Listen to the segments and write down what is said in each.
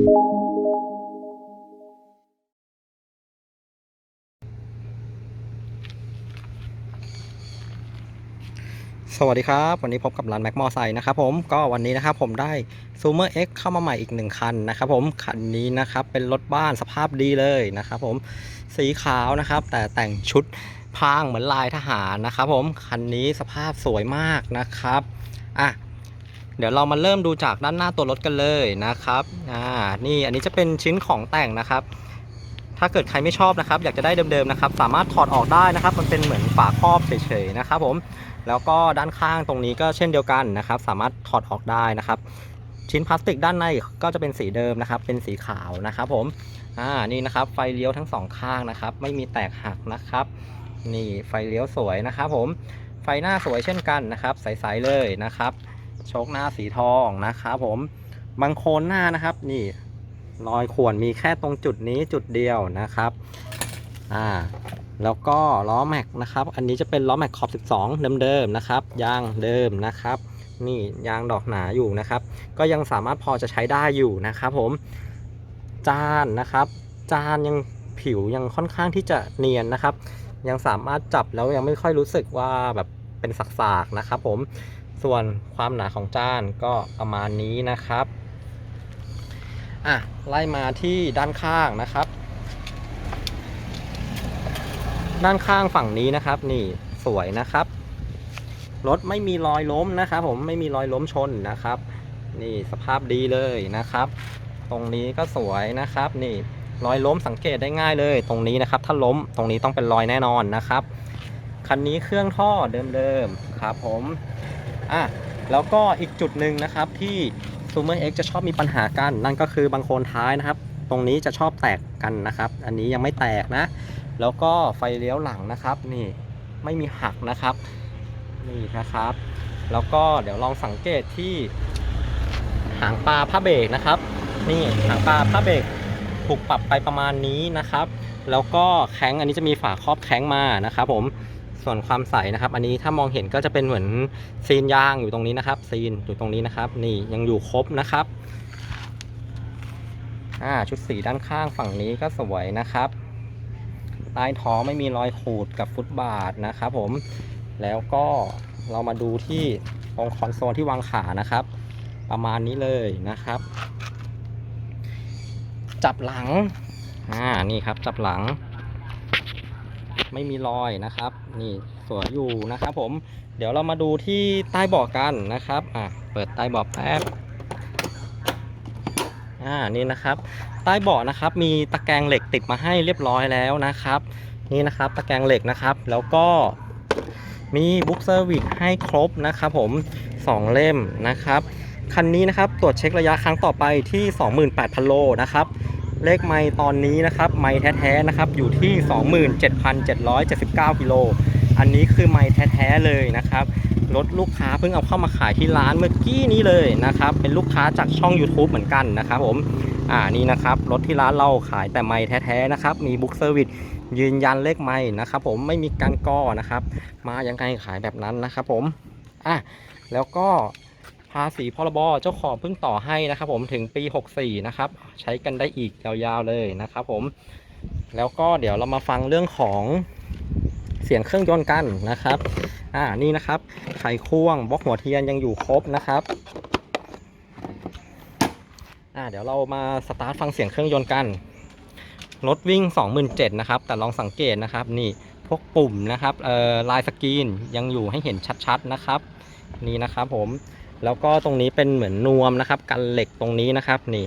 สวัสดีครับ วันนี้พบกับร้านแม็กมอไซค์นะครับผมก็วันนี้นะครับผมได้ z o o m e r X เข้ามาใหม่อีกหนึ่งคันนะครับผมคันนี้นะครับเป็นรถบ้านสภาพดีเลยนะครับผมสีขาวนะครับ แต่แต่งชุดพรางเหมือนลายทหารนะครับผมคันนี้สภาพสวยมากนะครับอะ เดี๋ยวเรามาเริ่มดูจากด้านหน้าตัวรถกันเลยนะครับอ่านี่อันนี้จะเป็นชิ้นของแต่งนะครับ ถ้าเกิดใครไม่ชอบนะครับ อยากจะได้เดิมๆนะครับ สามารถถอดออกได้นะครับ มันเป็นเหมือนฝาครอบเฉยๆนะครับ ผมแล้วก็ด้านข้างตรงนี้ก็เช่นเดียวกันนะครับ สามารถถอดออกได้นะครับ ชิ้นพลาสติกด้านในก็จะเป็นสีเดิมนะครับ เป็นสีขาวนะครับ ผมอ่านี่นะครับ ไฟเลี้ยวทั้งสองข้างนะครับ ไม่มีแตกหักนะครับ นี่ไฟเลี้ยวสวยนะครับ ผมไฟหน้าสวยเช่นกันนะครับ ใสๆเลยนะครับ โชคหน้าสีทองนะครับผมบางโคนหน้านะครับ นี่รอยข่วนมีแค่ตรงจุดนี้จุดเดียวนะครับอ่าแล้วก็ล้อแม็กนะครับ อันนี้จะเป็นล้อแม็กขอบ 12 เดิมๆนะครับ ยางเดิมนะครับ นี่ยางดอกหนาอยู่นะครับ ก็ยังสามารถพอจะใช้ได้อยู่นะครับผม จานนะครับ จานยังผิวยังค่อนข้างที่จะเนียนนะครับ ยังสามารถจับแล้วยังไม่ค่อยรู้สึกว่าแบบเป็นสักๆนะครับผม ส่วนความหนาของจานก็ประมาณนี้นะครับอะไล่มาที่ด้านข้างนะครับ ด้านข้างฝั่งนี้นะครับ นี่สวยนะครับ รถไม่มีรอยล้มนะครับ ผมไม่มีรอยล้มชนนะครับ นี่สภาพดีเลยนะครับ ตรงนี้ก็สวยนะครับ นี่รอยล้มสังเกตได้ง่ายเลย ตรงนี้นะครับ ถ้าล้มตรงนี้ต้องเป็นรอยแน่นอนนะครับคันนี้เครื่องท่อเดิมๆครับผม อะแล้วก็อีกจุดหนึ่งนะครับที่ z o o m e r X จะชอบมีปัญหากันนั่นก็คือบางโคนท้ายนะครับ ตรงนี้จะชอบแตกกันนะครับ อันนี้ยังไม่แตกนะ แล้วก็ไฟเลี้ยวหลังนะครับ นี่ไม่มีหักนะครับนี่นะครับ แล้วก็เดี๋ยวลองสังเกตที่หางปลาผ้าเบรกนะครับ นี่หางปลาผ้าเบรกถูกปรับไปประมาณนี้นะครับ แล้วก็แข้งอันนี้จะมีฝาครอบแข้งมานะครับผม ส่วนความใสนะครับ อันนี้ถ้ามองเห็นก็จะเป็นเหมือนซีนยางอยู่ตรงนี้นะครับ ซีนอยู่ตรงนี้นะครับ นี่ยังอยู่ครบนะครับอ่าชุดสีด้านข้างฝั่งนี้ก็สวยนะครับใต้ท้องไม่มีรอยขูดกับฟุตบาทนะครับผมแล้วก็เรามาดูที่ตรงคอนโซลที่วางขานะครับ ประมาณนี้เลยนะครับ จับหลังอ่านี่ครับจับหลัง ไม่มีรอยนะครับ นี่สวยอยู่นะครับ ผม เดี๋ยวเรามาดูที่ใต้เบาะกันนะครับอะเปิดใต้เบาะแป๊บอ่านี่นะครับ ใต้เบาะนะครับ มีตะแกรงเหล็กติดมาให้เรียบร้อยแล้วนะครับ นี่นะครับตะแกรงเหล็กนะครับ แล้วก็มีบุ๊กเซอร์วิสให้ครบนะครับผม 2 เล่มนะครับ คันนี้นะครับตรวจเช็คระยะครั้งต่อไปที่ 28,000 โลนะครับ เลขไมล์ตอนนี้นะครับไมล์แท้ๆนะครับอยู่ที่ 27,779กิโลอันนี้คือไมล์แท้ๆเลยนะครับรถลูกค้าเพิ่งเอาเข้ามาขายที่ร้านเมื่อกี้นี้เลยนะครับ เป็นลูกค้าจากช่อง YouTube เหมือนกันนะครับผมอ่านี่นะครับรถที่ร้านเราขายแต่ไม้แท้ๆนะครับ มีบุ๊กเซอร์วิสยืนยันเลขไม้นะครับผมไม่มีการก้อนะครับ มายังไงขายแบบนั้นนะครับผมอะแล้วก็ ภาษีพรบเจ้าของเพิ่งต่อให้นะครับ ผมถึงปี 64 นะครับ ใช้กันได้อีกยาวๆเลยนะครับ ผมแล้วก็เดี๋ยวเรามาฟังเรื่องของเสียงเครื่องยนต์กันนะครับ อ่านี่นะครับ ไขควงบล็อกหัวเทียนยังอยู่ครบนะครับอ่าเดี๋ยวเรามาสตาร์ทฟังเสียงเครื่องยนต์กันรถวิ่ง 27,000นะครับ แต่ลองสังเกตนะครับ นี่พวกปุ่มนะครับเอ่อลายสกรีนยังอยู่ให้เห็นชัดๆนะครับ นี่นะครับผม แล้วก็ตรงนี้เป็นเหมือนนวมนะครับ กันเหล็กตรงนี้นะครับนี่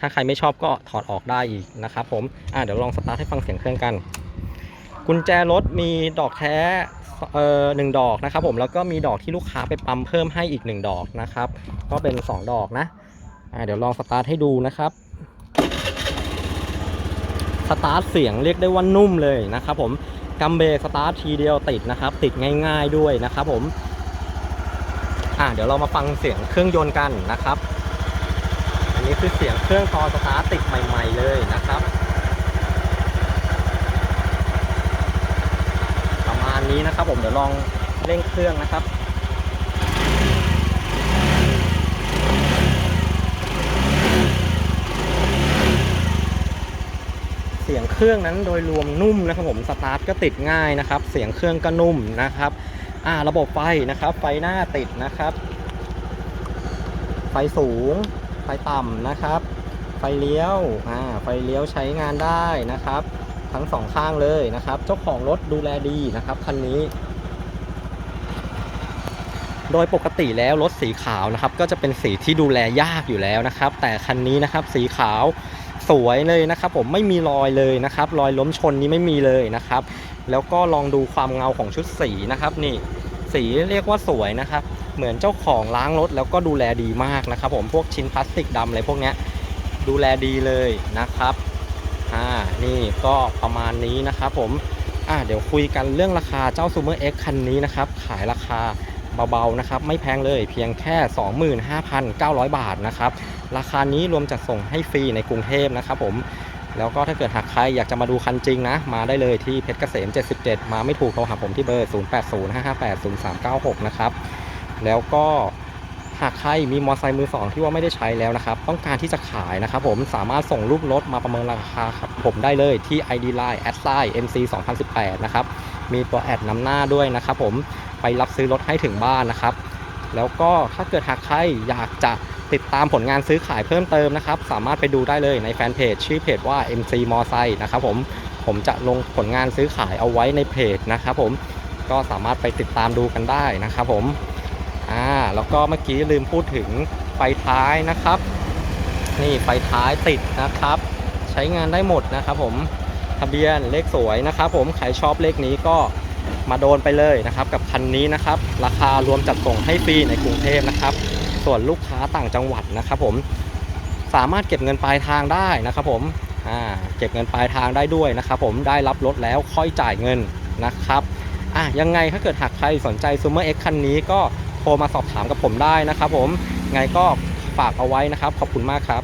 ถ้าใครไม่ชอบก็ถอดออกได้อีกนะครับ ผมอ่าเดี๋ยวลองสตาร์ทให้ฟังเสียงเครื่องกัน กุญแจรถมีดอกแท้เอ่อหนึ่งดอกนะครับผมแล้วก็มีดอกที่ลูกค้าไปปั๊มเพิ่มให้อีกหนึ่งดอกนะครับ ก็เป็นสองดอกนะอ่าเดี๋ยวลองสตาร์ทให้ดูนะครับสตาร์ทเสียงเรียกได้ว่านุ่มเลยนะครับผมกัมเบรกสตาร์ททีเดียวติดนะครับ ติดง่าย ๆด้วยนะครับผม อ่าเดี๋ยวเรามาฟังเสียงเครื่องยนต์กันนะครับ อันนี้คือเสียงเครื่องตอสตาร์ติดใหม่ๆเลยนะครับ ประมาณนี้นะครับผมเดี๋ยวลองเร่งเครื่องนะครับเสียงเครื่องนั้นโดยรวมนุ่มนะครับผมสตาร์ทก็ติดง่ายนะครับ เสียงเครื่องก็นุ่มนะครับ อ่าระบบไฟนะครับ ไฟหน้าติดนะครับ ไฟสูง ไฟต่ำนะครับ ไฟเลี้ยวอ่าไฟเลี้ยวใช้งานได้นะครับ ทั้งสองข้างเลยนะครับ เจ้าของรถดูแลดีนะครับคันนี้ โดยปกติแล้วรถสีขาวนะครับ ก็จะเป็นสีที่ดูแลยากอยู่แล้วนะครับ แต่คันนี้นะครับสีขาว สวยเลยนะครับผมไม่มีรอยเลยนะครับรอยล้มชนนี้ไม่มีเลยนะครับ แล้วก็ลองดูความเงาของชุดสีนะครับนี่สีเรียกว่าสวยนะครับ เหมือนเจ้าของล้างรถแล้วก็ดูแลดีมากนะครับ ผมพวกชิ้นพลาสติกดำอะไรพวกนี้ดูแลดีเลยนะครับอ่านี่ก็ประมาณนี้นะครับผมอ่าเดี๋ยวคุยกันเรื่องราคาเจ้า Sumer X คันนี้นะครับ ขายราคา เบาๆนะครับไม่แพงเลยเพียงแค่ 25,900 บาทนะครับราคานี้รวมจัดส่งให้ฟรีในกรุงเทพนะครับผมแล้วก็ถ้าเกิดหากใครอยากจะมาดูคันจริงนะ มาได้เลยที่เพชรเกษม 77 มาไม่ถูกโทรหาผมที่เบอร์ 0805580396 นะครับ แล้วก็หากใครมีมอเตอร์ไซค์มือสองที่ว่าไม่ได้ใช้แล้วนะครับ ต้องการที่จะขายนะครับผมสามารถส่งรูปรถมาประเมินราคาครับผมได้เลยที่ ID Line a d s i MC 2018 นะครับ มีตัวแอดนำหน้าด้วยนะครับผม ไปรับซื้อรถให้ถึงบ้านนะครับ แล้วก็ถ้าเกิดหากใครอยากจะติดตามผลงานซื้อขายเพิ่มเติมนะครับ สามารถไปดูได้เลยในแฟนเพจชื่อเพจว่า MC m o s i นะครับผมผมจะลงผลงานซื้อขายเอาไว้ในเพจนะครับผมก็สามารถไปติดตามดูกันได้นะครับผมอ่าแล้วก็เมื่อกี้ลืมพูดถึงไฟท้ายนะครับ นี่ไฟท้ายติดนะครับ ใช้งานได้หมดนะครับผมทะเบียนเลขสวยนะครับผมใครชอบเลขนี้ก็ มาโดนไปเลยนะครับ กับคันนี้นะครับ ราคารวมจัดส่งให้ฟรีในกรุงเทพนะครับ ส่วนลูกค้าต่างจังหวัดนะครับ ผมสามารถเก็บเงินปลายทางได้นะครับ ผมอ่าเก็บเงินปลายทางได้ด้วยนะครับ ผมได้รับรถแล้วค่อยจ่ายเงินนะครับอะยังไงถ้าเกิดหากใครสนใจ Sumer X คันนี้ก็โทรมาสอบถามกับผมได้นะครับ ผมไงก็ฝากเอาไว้นะครับ ขอบคุณมากครับ